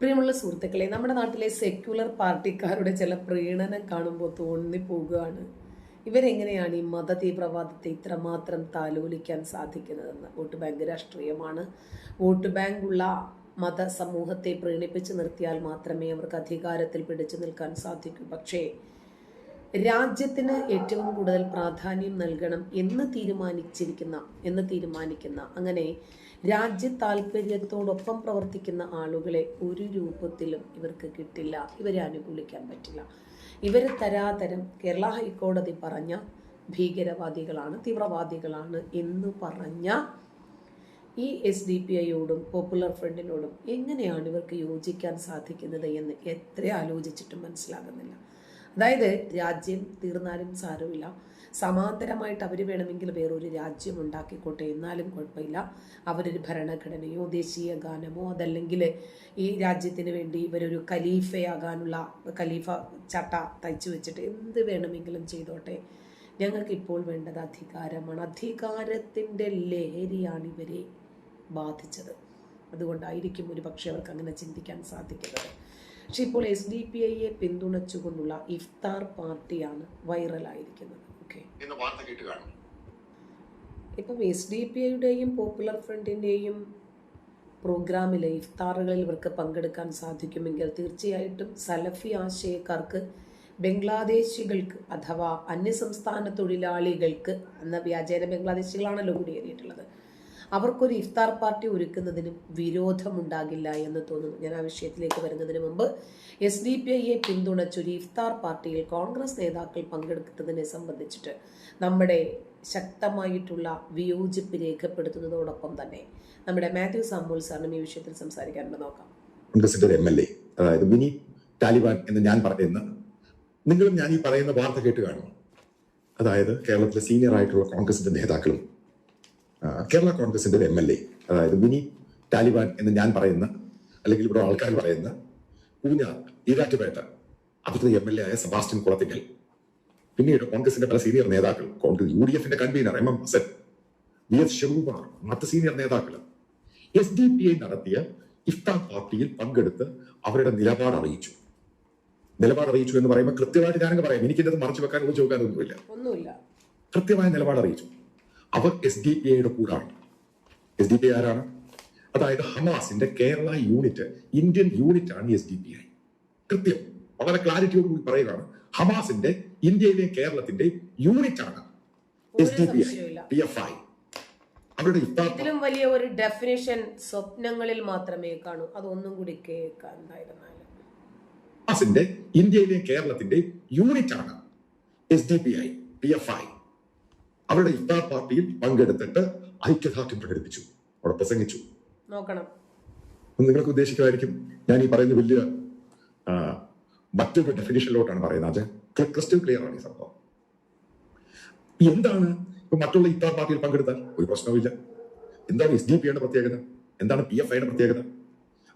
പ്രിയമുള്ള സുഹൃത്തുക്കളെ നമ്മുടെ നാട്ടിലെ സെക്യുലർ പാർട്ടിക്കാരുടെ ചില പ്രീണനം കാണുമ്പോൾ തോന്നിപ്പോവുകയാണ് ഇവരെങ്ങനെയാണ് ഈ മത തീവ്രവാദത്തെ ഇത്രമാത്രം താലോലിക്കാൻ സാധിക്കുന്നതെന്ന്? വോട്ട് ബാങ്ക് രാഷ്ട്രീയമാണ്. വോട്ട് ബാങ്കുള്ള മത സമൂഹത്തെ പ്രീണിപ്പിച്ച് നിർത്തിയാൽ മാത്രമേ അവർക്ക് അധികാരത്തിൽ പിടിച്ചു നിൽക്കാൻ സാധിക്കൂ. പക്ഷേ രാജ്യത്തിന് ഏറ്റവും കൂടുതൽ പ്രാധാന്യം നൽകണം എന്ന് തീരുമാനിച്ചിരിക്കുന്ന എന്ന് തീരുമാനിക്കുന്ന അങ്ങനെ രാജ്യ താല്പര്യത്തോടൊപ്പം പ്രവർത്തിക്കുന്ന ആളുകളെ ഒരു രൂപത്തിലും ഇവർക്ക് കിട്ടില്ല. ഇവരെ അനുകൂലിക്കാൻ പറ്റില്ല. ഇവർ തരാതരം കേരള ഹൈക്കോടതി പറഞ്ഞ ഭീകരവാദികളാണ് തീവ്രവാദികളാണ് എന്ന് പറഞ്ഞ ഈ എസ് ഡി പി ഐയോടും പോപ്പുലർ ഫ്രണ്ടിനോടും എങ്ങനെയാണ് ഇവർക്ക് യോജിക്കാൻ സാധിക്കുന്നത് എന്ന് എത്ര ആലോചിച്ചിട്ടും മനസ്സിലാകുന്നില്ല. അതായത് രാജ്യം തീർന്നാലും സാരമില്ല. സമാന്തരമായിട്ട് അവർ വേണമെങ്കിൽ വേറൊരു രാജ്യം ഉണ്ടാക്കിക്കോട്ടെ എന്നാലും കുഴപ്പമില്ല. അവരൊരു ഭരണഘടനയോ ദേശീയ ഗാനമോ അതല്ലെങ്കിൽ ഈ രാജ്യത്തിന് വേണ്ടി ഇവരൊരു ഖലീഫയാകാനുള്ള ഖലീഫ ചട്ട തയ്ച്ചു വെച്ചിട്ട് എന്ത് വേണമെങ്കിലും ചെയ്തോട്ടെ. ഞങ്ങൾക്ക് ഇപ്പോൾ വേണ്ടത് അധികാരമാണ്. അധികാരത്തിന്റെ ലഹരിയാണ് ഇവരെ ബാധിച്ചത്. അതുകൊണ്ടായിരിക്കും ഒരു പക്ഷേ അവർക്ക് അങ്ങനെ ചിന്തിക്കാൻ സാധിക്കുന്നത്. പക്ഷെ ഇപ്പോൾ എസ് ഡി പി ഐയെ പിന്തുണച്ചുകൊണ്ടുള്ള ഇഫ്താർ പാർട്ടിയാണ് വൈറലായിരിക്കുന്നത്. ഓക്കെ ഇപ്പം എസ് ഡി പി ഐയുടെയും പോപ്പുലർ ഫ്രണ്ടിന്റെയും പ്രോഗ്രാമിൽ ഇഫ്താറുകളിൽ ഇവർക്ക് പങ്കെടുക്കാൻ സാധിക്കുമെങ്കിൽ തീർച്ചയായിട്ടും സലഫി ആശയക്കാർക്ക് ബംഗ്ലാദേശികൾക്ക് അഥവാ അന്യസംസ്ഥാന തൊഴിലാളികൾക്ക് എന്ന വ്യാജേന ബംഗ്ലാദേശികളാണല്ലോ കുടിയേറിയിട്ടുള്ളത് അവർക്കൊരു ഇഫ്താർ പാർട്ടി ഒരുക്കുന്നതിനും വിരോധമുണ്ടാകില്ല എന്ന് തോന്നുന്നു. ഞാൻ ആ വിഷയത്തിലേക്ക് വരുന്നതിന് മുമ്പ് എസ് ഡി പി ഐയെ പിന്തുണച്ചൊരു ഇഫ്താർ പാർട്ടിയിൽ കോൺഗ്രസ് നേതാക്കൾ പങ്കെടുത്തതിനെ സംബന്ധിച്ചിട്ട് നമ്മുടെ ശക്തമായിട്ടുള്ള വിയോജിപ്പ് രേഖപ്പെടുത്തുന്നതോടൊപ്പം തന്നെ നമ്മുടെ മാത്യു സാമുൽ സാറിനും ഈ വിഷയത്തിൽ സംസാരിക്കാനുണ്ട് നോക്കാം. അതായത് മിനി താലിബാൻ എന്ന് ഞാൻ പറയുന്ന നിങ്ങളും ഞാൻ ഈ പറയുന്ന വാർത്ത കേട്ട് കാണും. അതായത് കേരളത്തിലെ സീനിയർ ആയിട്ടുള്ള കോൺഗ്രസിന്റെ നേതാക്കളും കേരള കോൺഗ്രസിന്റെ ഒരു എം എൽ എ അതായത് മിനി താലിബാൻ എന്ന് ഞാൻ പറയുന്ന അല്ലെങ്കിൽ ഇവിടെ ആൾക്കാർ പറയുന്ന പൂഞ്ഞാർ ഈരാറ്റുപേട്ട അവിടുത്തെ എം എൽ എ ആയ സെബാസ്റ്റ്യൻ കുളത്തിങ്കൽ പിന്നീട് കോൺഗ്രസിന്റെ പല സീനിയർ നേതാക്കൾ കോൺഗ്രസ് യു ഡി എഫിന്റെ convener M M Hassan V S Sivakumar മറ്റ് സീനിയർ നേതാക്കൾ എസ് ഡി പി ഐ നടത്തിയ ഇഫ്താ പാർട്ടിയിൽ പങ്കെടുത്ത് അവരുടെ നിലപാട് അറിയിച്ചു. നിലപാട് അറിയിച്ചു എന്ന് പറയുമ്പോൾ കൃത്യമായിട്ട് ഞാനങ്ങ് പറയാം എനിക്കിത് മറച്ചു വെക്കാനൊന്നുമില്ല ഒന്നുമില്ല. കൃത്യമായ നിലപാട് അറിയിച്ചു. അവർ എസ് ഡി പി ഐയുടെ കൂടാണ്. എസ് ഡി പി ആരാണ്? അതായത് ഹമാസിന്റെ കേരള യൂണിറ്റ് ഇന്ത്യൻ യൂണിറ്റ് ആണ് എസ് ഡി പി ഐ കൃത്യം. വളരെ ക്ലാരിറ്റിയോട് കൂടി പറയുകയാണ് ഹമാസിന്റെ ഇന്ത്യയിലെയും കേരളത്തിന്റെയും യൂണിറ്റ് ആണ് S D P I P F I അവരുടെ ഇതിലും വലിയ ഒരു ഡെഫിനേഷൻ സ്വപ്നങ്ങളിൽ മാത്രമേ കാണൂ. അതൊന്നും കൂടി കേൾക്കാൻ ഹമാസിന്റെ ഇന്ത്യയിലെയും കേരളത്തിന്റെയും യൂണിറ്റ് ആണ് S D P I P F I അവരുടെ ഇന്ത്യ പാർട്ടിയിൽ പങ്കെടുത്തിട്ട് ഐക്യദാർഢ്യം പ്രകടിപ്പിച്ചു. അവിടെ പ്രസംഗിച്ചു. നോക്കണം. നിങ്ങൾക്ക് ഉദ്ദേശിക്കുമായിരിക്കും ഞാൻ ഈ പറയുന്ന വലിയ മറ്റൊരു ഡെഫിനിഷനിലോട്ടാണ് പറയുന്നത്. അത് ക്രിസ്റ്റൽ ക്ലിയർ ആണ് ഈ സംഭവം. എന്താണ് ഇപ്പൊ മറ്റുള്ള ഇത്താർ പാർട്ടിയിൽ പങ്കെടുത്താൽ? ഒരു പ്രശ്നവുമില്ല. എന്താണ് എസ് ഡി പിയുടെ പ്രത്യേകത? എന്താണ് പി എഫ് ഐയുടെ പ്രത്യേകത?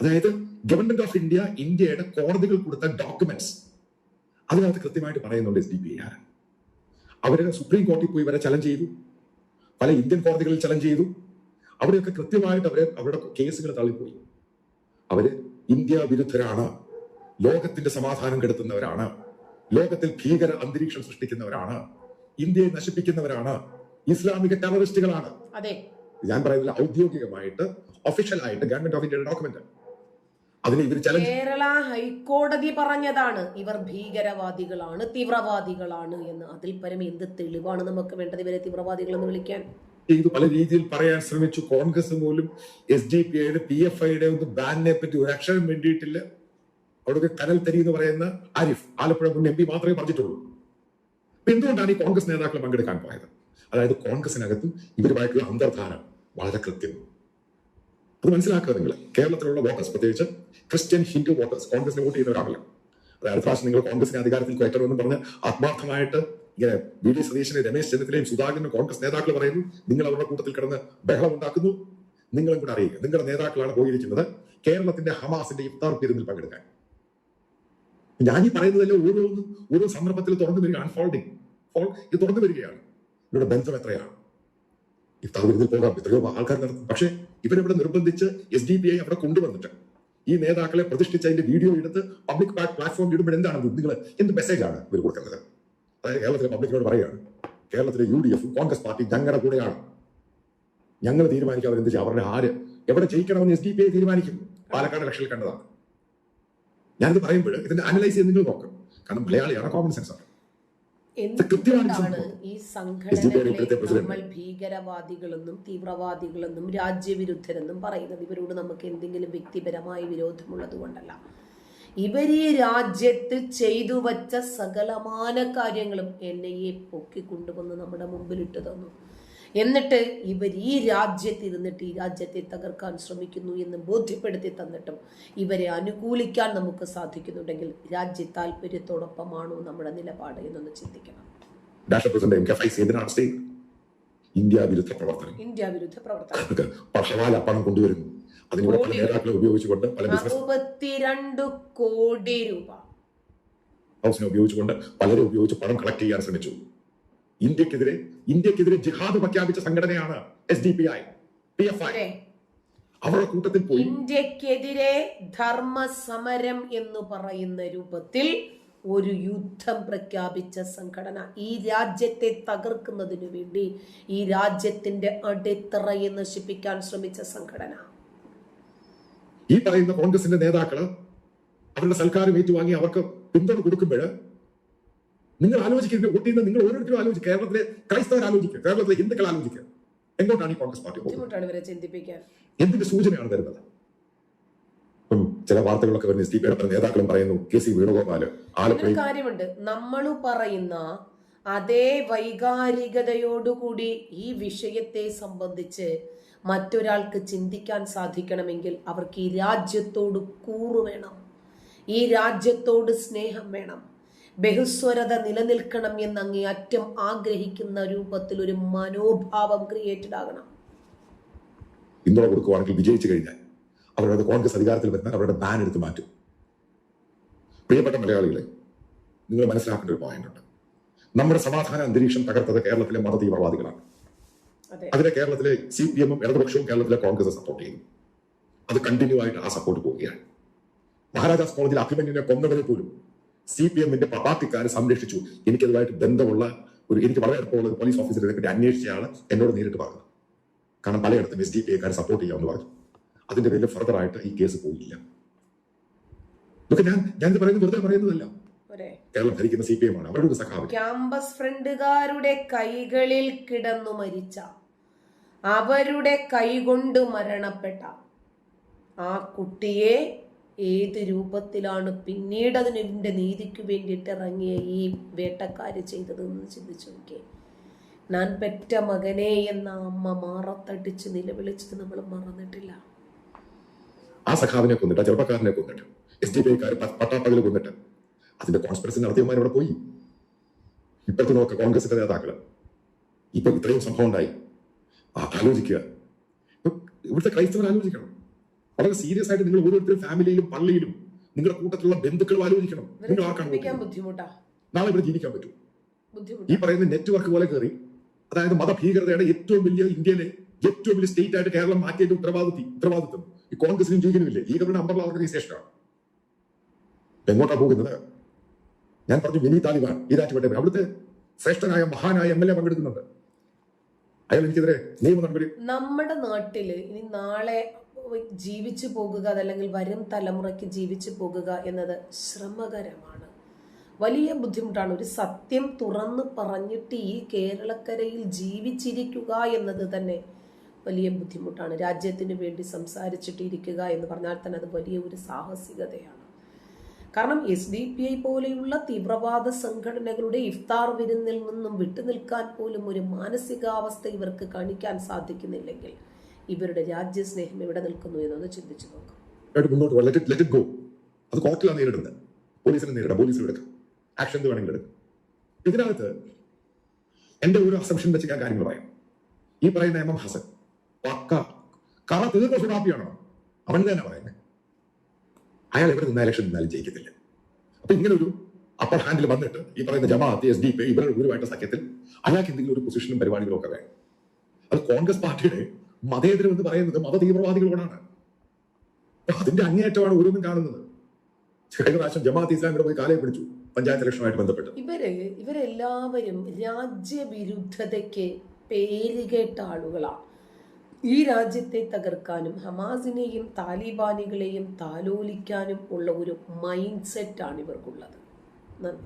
അതായത് ഗവൺമെന്റ് ഓഫ് ഇന്ത്യ ഇന്ത്യയുടെ കോടതികൾ കൊടുത്ത ഡോക്യുമെന്റ്സ് അതിനകത്ത് കൃത്യമായിട്ട് പറയുന്നുണ്ട് എസ് ഡി പി ആർ അവർ സുപ്രീം കോടതി പോയി വരെ ചലഞ്ച് ചെയ്തു. പല ഇന്ത്യൻ കോടതികളിൽ ചലഞ്ച് ചെയ്തു. അവിടെയൊക്കെ കൃത്യമായിട്ട് അവരെ അവരുടെ കേസുകൾ തള്ളിപ്പോയി. അവർ ഇന്ത്യ വിരുദ്ധരാണ്. ലോകത്തിന്റെ സമാധാനം കെടുത്തുന്നവരാണ്. ലോകത്തിൽ ഭീകര അന്തരീക്ഷം സൃഷ്ടിക്കുന്നവരാണ്. ഇന്ത്യയെ നശിപ്പിക്കുന്നവരാണ്. ഇസ്ലാമിക ടെററിസ്റ്റുകളാണ് ഞാൻ പറയുന്നില്ല ഔദ്യോഗികമായിട്ട് ഒഫീഷ്യൽ ആയിട്ട് ഗവൺമെന്റ് ഓഫ് ഇന്ത്യയുടെ ഡോക്യുമെന്റ് അതിന് ഇവർ ചലഞ്ച് കേരള ഹൈക്കോടതി പറഞ്ഞതാണ് ഇവർ ഭീകരവാദികളാണ് തീവ്രവാദികളാണ് എന്ന്. അതിൽ പരം എന്ത് തെളിവാണ് നമുക്ക് വേണ്ടത് ഇവരെ തീവ്രവാദികൾ എന്ന് വിളിക്കാൻ? ഇത് പല രീതിയിൽ പറയാൻ ശ്രമിച്ചു. കോൺഗ്രസ് പോലും എസ് ഡി പി ഐയുടെ പി എഫ് ഐയുടെ ഒന്ന് ബാനിനെ പറ്റി ഒരു അക്ഷരം വേണ്ടിയിട്ടില്ല അവിടെ കനൽ തരി എന്ന് പറയുന്ന ആരിഫ് ആലപ്പുഴ മുൻ എം പി മാത്രമേ പറഞ്ഞിട്ടുള്ളൂ. അപ്പൊ എന്തുകൊണ്ടാണ് ഈ കോൺഗ്രസ് നേതാക്കൾ പങ്കെടുക്കാൻ പോയത്? അതായത് കോൺഗ്രസിനകത്ത് ഇവരുമായിട്ടുള്ള അന്തർധാരം വളരെ കൃത്യം അത് മനസ്സിലാക്കുക നിങ്ങൾ കേരളത്തിലുള്ള വോട്ടേഴ്സ് പ്രത്യേകിച്ച് ക്രിസ്ത്യൻ ഹിന്ദു വോട്ടേഴ്സ് കോൺഗ്രസിന് വോട്ട് ചെയ്യുന്നവരാണല്ലോ അതായത് പ്രാവശ്യം നിങ്ങൾ കോൺഗ്രസിന്റെ അധികാരത്തിൽ കയറ്റണമെന്ന് പറഞ്ഞ് ആത്മാർത്ഥമായിട്ട് ഇങ്ങനെ വി. ഡി സതീശനെ രമേശ് ചെന്നിത്തലയും സുധാകരനും കോൺഗ്രസ് നേതാക്കൾ പറയുന്നു നിങ്ങൾ അവരുടെ കൂട്ടത്തിൽ കിടന്ന് ബഹളം ഉണ്ടാക്കുന്നു. നിങ്ങളും കൂടെ അറിയുക. നിങ്ങളുടെ നേതാക്കളാണ് പോയിരിക്കുന്നത് കേരളത്തിന്റെ ഹമാസിന്റെ ഇഫ്താർ പെരുന്നിൽ പങ്കെടുക്കാൻ. ഞാൻ ഈ പറയുന്നതെല്ലാം ഓരോന്നും ഓരോ സന്ദർഭത്തിൽ തുറന്നു വരിക. അൺഫോൾഡിങ് ഫോൾ ഇത് തുറന്നു വരികയാണ്. ഇവരുടെ ബന്ധം എത്രയാണ്? ഇഫ്താർ വിരുന്നിൽ പോകാം എത്രയോ ആൾക്കാർ നടത്തും പക്ഷേ ഇവരവിടെ നിർബന്ധിച്ച് എസ് ഡി പി ഐ അവിടെ കൊണ്ടുവന്നിട്ട് ഈ നേതാക്കളെ പ്രതിഷ്ഠിച്ച് അതിന്റെ വീഡിയോ എടുത്ത് പബ്ലിക് പ്ലാറ്റ്ഫോമിൽ ഇടുമ്പോൾ എന്താണ് നിങ്ങൾ എന്ത് മെസ്സേജാണ് ഇവർ കൊടുക്കുന്നത്? അതായത് കേരളത്തിലെ പബ്ലിക്കിനോട് പറയുകയാണ്. കേരളത്തിലെ U D F Congress party ഞങ്ങളുടെ കൂടെയാണ്. ഞങ്ങൾ തീരുമാനിക്കും അവരെന്ത് ചെയ്യും? അവരുടെ ആര്? എവിടെ ജയിക്കണമെന്ന് എസ് ഡി പി ഐ തീരുമാനിക്കും. പാലക്കാട് ഇലക്ഷനിൽ കണ്ടതാണ്. ഞാനിത് പറയുമ്പോൾ ഇതിന്റെ അനലൈസ് ചെയ്ത് നിങ്ങൾ നോക്കും. കാരണം മലയാളിയാണ് കോമൺ സെൻസ് ആണ്. എന്തുകൊണ്ടാണ്. ഈ ഇപ്പോഴത്തെ സംഘടനകളെ നമ്മൾ ഭീകരവാദികളെന്നും തീവ്രവാദികളെന്നും രാജ്യവിരുദ്ധരെന്നും പറയുന്നത് ഇവരോട് നമുക്ക് എന്തെങ്കിലും വ്യക്തിപരമായ വിരോധമുള്ളത് കൊണ്ടല്ല. ഇവർ ഈ രാജ്യത്ത് ചെയ്തു വച്ച സകലമാന കാര്യങ്ങളും എന്നെ പൊക്കിക്കൊണ്ടുവന്ന് പൊക്കി കൊണ്ടുവന്ന് നമ്മുടെ മുമ്പിലിട്ട് തന്നു. എന്നിട്ട് ഇവർ ഈ രാജ്യത്ത് ഇരുന്നിട്ട് ഈ രാജ്യത്തെ തകർക്കാൻ ശ്രമിക്കുന്നു എന്ന് ബോധ്യപ്പെടുത്തി തന്നിട്ടും ഇവരെ അനുകൂലിക്കാൻ നമുക്ക് സാധിക്കുന്നുണ്ടെങ്കിൽ രാജ്യ താല്പര്യത്തോടൊപ്പമാണോ നമ്മുടെ നിലപാട് എന്നൊന്ന് ചിന്തിക്കണം. National president M K Faizy എന്തിനാണ് സ്റ്റേ ഇന്ത്യ വിരുദ്ധ പ്രവർത്തനം. ഇന്ത്യ വിരുദ്ധ പ്രവർത്തനം. അവർക്ക് പണം കൊണ്ടുവരുന്നു. അതിനിവിടെ പല നേതാക്കളെ ഉപയോഗിച്ചുകൊണ്ട് പല അറുപത്തിരണ്ട് കോടി രൂപ. ഹൗസിനെ ഉപയോഗിച്ചുകൊണ്ട് പലരെ ഉപയോഗിച്ച് പണം കളക്ട് ചെയ്യാൻ ശ്രമിച്ചു. ഇന്ത്യക്കെതിരെ ഇന്ത്യക്കെതിരെ ജിഹാദ് പ്രഖ്യാപിച്ച സംഘടനയാണ് S D P I P F I അവരുടെ കൂട്ടത്തിൽ പോയി. ഇന്ത്യക്കെതിരെ ധർമ്മസമരം എന്ന് പറയുന്ന രൂപത്തിൽ ഒരു യുദ്ധം പ്രഖ്യാപിച്ച സംഘടന ഈ രാജ്യത്തെ തകർക്കുന്നതിനു വേണ്ടി ഈ രാജ്യത്തിന്റെ അടിത്തറയെ നശിപ്പിക്കാൻ ശ്രമിച്ച സംഘടന. ഈ പറയുന്ന കോൺഗ്രസിന്റെ നേതാക്കൾ അവരുടെ സൽക്കാരം ഏറ്റുവാങ്ങി അവർക്ക് പിന്തുണ കൊടുക്കുമ്പോൾ നിങ്ങൾ ആലോചിക്കരുത്. വോട്ട് ചെയ്യുന്ന നിങ്ങൾ ഓരോരുത്തരും ആലോചിക്കുക കേരളത്തിലെ ക്രൈസ്തവർ ആലോചിക്കുക കേരളത്തിലെ ഹിന്ദുക്കൾ ആലോചിക്കുക എങ്ങോട്ടാണ് ഈ കോൺഗ്രസ് പാർട്ടി പോകുന്നത്? എന്തിന്റെ സൂചനയാണ് വരുന്നത്? ഇപ്പം ചില വാർത്തകളൊക്കെ വരുന്ന എസ് ഡി പിയുടെ നേതാക്കളും പറയുന്നു കെ സി വേണുഗോപാൽ കാര്യമുണ്ട്. നമ്മൾ പറയുന്ന അതേ വൈകാരികതയോടുകൂടി ഈ വിഷയത്തെ സംബന്ധിച്ച് മറ്റൊരാൾക്ക് ചിന്തിക്കാൻ സാധിക്കണമെങ്കിൽ അവർക്ക് ഈ രാജ്യത്തോട് കൂറു വേണം. ഈ രാജ്യത്തോട് സ്നേഹം വേണം. ബഹുസ്വരത നിലനിൽക്കണം എന്ന് അങ്ങേയറ്റം ആഗ്രഹിക്കുന്ന രൂപത്തിൽ ഒരു മനോഭാവം ക്രിയേറ്റഡ് ആകണം. പിന്തുണ കൊടുക്കുവാണെങ്കിൽ വിജയിച്ചു കഴിഞ്ഞാൽ അവരുടെ കോൺഗ്രസ് അധികാരത്തിൽ വരുന്ന അവരുടെ ബാൻ എടുത്ത് മാറ്റും. പ്രിയപ്പെട്ട മലയാളികളെ നിങ്ങൾ മനസ്സിലാക്കേണ്ട ഒരു പോയിന്റ് ഉണ്ട്. നമ്മുടെ സമാധാന അന്തരീക്ഷം തകർത്തത് കേരളത്തിലെ മത തീവ്രവാദികളാണ്. അതെ. അതിനെ കേരളത്തിലെ സി പി എമ്മും ഇടതുപക്ഷവും കേരളത്തിലെ കോൺഗ്രസ് സപ്പോർട്ട് ചെയ്യുന്നു. അത് കണ്ടിന്യൂ ആയിട്ട് ആ സപ്പോർട്ട് പോവുകയാണ്. മഹാരാജാസ് കോളേജിൽ അഭിമന്യുവിനെ കൊന്നവരെ പോലും സി പി എമ്മിന്റെ പാർട്ടിക്കാർ സംരക്ഷിച്ചു. എനിക്കതുമായിട്ട് ബന്ധമുള്ള ഒരു എനിക്ക് വളരെ അടുപ്പമുള്ള ഒരു പോലീസ് ഓഫീസർ ഇതേപ്പറ്റി അന്വേഷിച്ചയാൾ എന്നോട് നേരിട്ട് പറഞ്ഞു. കാരണം പലയിടത്തും എസ് ഡി പി ഐക്കാർ സപ്പോർട്ട് ചെയ്യാമെന്ന് പറഞ്ഞു. അതിന്റെ പേരിൽ ഫർദർ ആയിട്ട് ഈ കേസ് പോയില്ല. ഇതൊക്കെ ഞാൻ ഞാനിത് പറയുന്നത് വെറുതെ പറയുന്നതല്ല. കേരളം ഭരിക്കുന്ന സി പി എം ആണ് അവരുടെ സഖാവ്. ക്യാമ്പസ് ഫ്രണ്ടുകാരുടെ കൈകളിൽ കിടന്നു മരിച്ച. അവരുടെ കൈകൊണ്ട് മരണപ്പെട്ട ആ കുട്ടിയെ ഏത് രൂപത്തിലാണ് പിന്നീട് അതിനെ നീതിക്ക് വേണ്ടിയിട്ട് ഇറങ്ങിയ ഈ വേട്ടക്കാർ ചെയ്തതെന്ന് ചിന്തിച്ചു നോക്കിയേ. ഞാൻ പെറ്റ മകനെ എന്ന അമ്മ മാറത്തടിച്ച് നിലവിളിച്ചത് നമ്മൾ മറന്നിട്ടില്ല. ആ സഖാവിനെ കൊന്നിട്ട് ആ ചെറുപ്പക്കാരനെ കൊന്നിട്ട് എസ് ഡി പി ഐക്കാർ പട്ടാപ്പകൽ കൊന്നിട്ട് അതിന്റെ കോൺസ്പിറസി നടത്തിയവന്മാർ അവിടെ പോയി. ഇപ്പോഴത്തെ നോക്ക കോൺഗ്രസിന്റെ നേതാക്കൾ ഇപ്പൊ ഇത്രയും സംഭവം ഉണ്ടായി. ആലോചിക്കുക. ഇവിടുത്തെ ക്രൈസ്തവർ ആലോചിക്കണം. വളരെ സീരിയസ് ആയിട്ട് നിങ്ങൾ ഓരോരുത്തരും ഫാമിലിയിലും പള്ളിയിലും നിങ്ങളുടെ കൂട്ടത്തിലുള്ള ബന്ധുക്കളും ആലോചിക്കണം. നിങ്ങൾ ആർക്കാണ്? നാളെ ഇവിടെ ജീവിക്കാൻ പറ്റും. ഈ പറയുന്ന നെറ്റ്വർക്ക് പോലെ കയറി അതായത് മതഭീകരതയുടെ ഏറ്റവും വലിയ ഇന്ത്യയിലെ ഏറ്റവും വലിയ സ്റ്റേറ്റ് ആയിട്ട് കേരളം മാറ്റിയതിന്റെ ഉത്തരവാദിത്തി ഉത്തരവാദിത്വം ഈ കോൺഗ്രസിനും ലീഗിനുമില്ലേ ലീഗറുടെ അമ്പർല ഓർഗനൈസേഷനാണ് എങ്ങോട്ടാ പോകുന്നത്? ഞാൻ പറഞ്ഞു മിനി താലിബാൻ ഈരാറ്റുപേട്ട അവിടുത്തെ ശ്രേഷ്ഠനായ മഹാനായ എം എൽ എ പങ്കെടുക്കുന്നുണ്ട്. അയാൾ എനിക്കെതിരെ നിയമ നടപടി നമ്മുടെ നാട്ടിൽ ഇനി നാളെ ജീവിച്ചു പോകുക അതല്ലെങ്കിൽ വരും തലമുറയ്ക്ക് ജീവിച്ചു പോകുക എന്നത് ശ്രമകരമാണ്. വലിയ ബുദ്ധിമുട്ടാണ്. ഒരു സത്യം തുറന്ന് പറഞ്ഞിട്ട് ഈ കേരളക്കരയിൽ ജീവിച്ചിരിക്കുക എന്നത് തന്നെ വലിയ ബുദ്ധിമുട്ടാണ്. രാജ്യത്തിന് വേണ്ടി സംസാരിച്ചിട്ട് ഇരിക്കുക എന്ന് പറഞ്ഞാൽ തന്നെ അത് വലിയ ഒരു സാഹസികതയാണ്. കാരണം എസ് ഡി പി ഐ പോലെയുള്ള തീവ്രവാദ സംഘടനകളുടെ ഇഫ്താർ വിരുന്നിൽ നിന്നും വിട്ടുനിൽക്കാൻ പോലും ഒരു മാനസികാവസ്ഥ ഇവർക്ക് കാണിക്കാൻ സാധിക്കുന്നില്ലെങ്കിൽ ഇവരുടെ രാജ്യസ്നേഹം എവിടെ നിൽക്കുന്നു എന്നൊന്ന് ചിന്തിച്ചു നോക്കാം. അത് ആക്ഷൻ ഇതിനകത്ത് എന്റെ ഒരു അസംഷൻ വെച്ച് ഞാൻ കാര്യങ്ങൾ പറയാം. ഈ പറയുന്ന എം എം ഹസൻ പക്ക കറ തീർന്ന സുഡാപ്പിയാണോ അവൻ തന്നെ പറയുന്നത് അയാൾ എവിടെ നിന്ന് ഇലക്ഷൻ നിന്നാലും ജയിക്കത്തില്ല. അപ്പൊ ഇങ്ങനെ ഒരു അപ്പർ ഹാൻഡിൽ വന്നിട്ട് ഈ പറയുന്ന ജമാഅത്ത് എസ് ഡി പി ഇവരുടെ ഗുരുവായിട്ട് സഖ്യത്തിൽ അയാൾക്ക് എന്തെങ്കിലും ഒരു പൊസിഷനും പരിപാടികളും ഒക്കെ വേണം. അത് കോൺഗ്രസ് പാർട്ടിയുടെ മതേതരം എന്ന് പറയുന്നത് മത തീവ്രവാദികളോടാണ് അതിന്റെ അങ്ങേയറ്റമാണ് ഓരോന്നും കാണുന്നത്. കഴിഞ്ഞ പ്രാവശ്യം ജമാഅത്ത് ഇസ്ലാമിയുടെ പോയി കാലയെ പിടിച്ചു. പഞ്ചായത്ത് ഇലക്ഷനുമായിട്ട് ബന്ധപ്പെട്ട്. ഇവർ ഇവരെല്ലാവരും രാജ്യവിരുദ്ധതയ്ക്ക് പേരുകേട്ട ആളുകളാണ്. ഈ രാജ്യത്തെ തകർക്കാനും ഹമാസിനെയും താലിബാനികളെയും താലോലിക്കാനും ഉള്ള ഒരു മൈൻഡ് സെറ്റാണ് ഇവർക്കുള്ളത്. നന്ദി.